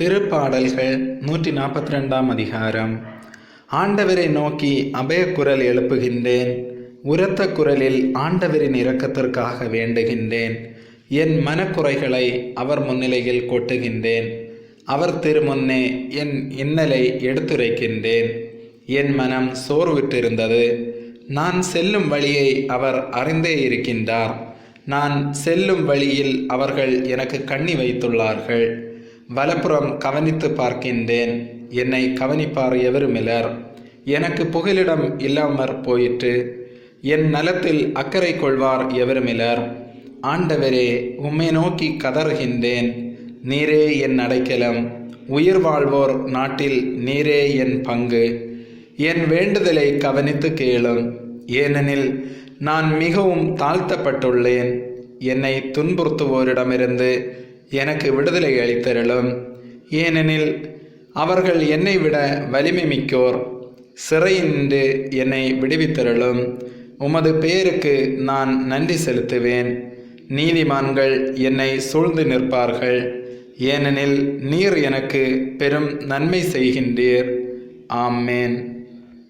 திருப்பாடல்கள் நூற்றி நாற்பத்தி ரெண்டாம் அதிகாரம். ஆண்டவரை நோக்கி அபயக்குரல் எழுப்புகின்றேன் உரத்த குரலில் ஆண்டவரின் இரக்கத்திற்காக வேண்டுகின்றேன் என் மனக்குறைகளை அவர் முன்னிலையில் கொட்டுகின்றேன் அவர் திருமுன்னே என் இன்னலை எடுத்துரைக்கின்றேன். என் மனம் சோர்வுற்றிருந்தது நான் செல்லும் வழியை அவர் அறிந்தே இருக்கின்றார் நான் செல்லும் வழியில் அவர்கள் எனக்கு கண்ணி வைத்துள்ளார்கள். வலப்புறம் கவனித்து பார்க்கின்றேன். என்னை கவனிப்பார் எவருமிலர்? எனக்கு புகலிடம் இல்லாமற் போயிற்று. என் நலத்தில் அக்கறை கொள்வார் எவருமிலர்? ஆண்டவரே உம்மை நோக்கி கதறுகின்றேன். நீரே என் அடைக்கலம். உயிர் வாழ்வோர் நாட்டில் நீரே என் பங்கு. என் வேண்டுதலை கவனித்து கேளும். ஏனெனில் நான் மிகவும் தாழ்த்தப்பட்டுள்ளேன். என்னை துன்புறுத்துவோரிடமிருந்து எனக்கு விடுதலை அளித்தருளும். ஏனெனில் அவர்கள் என்னை விட வலிமை மிக்கோர். சிறையின்று என்னை விடுவித்தருளும். உமது பெயருக்கு நான் நன்றி செலுத்துவேன். நீதிமான்கள் என்னை சூழ்ந்து நிற்பார்கள். ஏனெனில் நீர் எனக்கு பெரும் நன்மை செய்கின்றீர். ஆமேன்.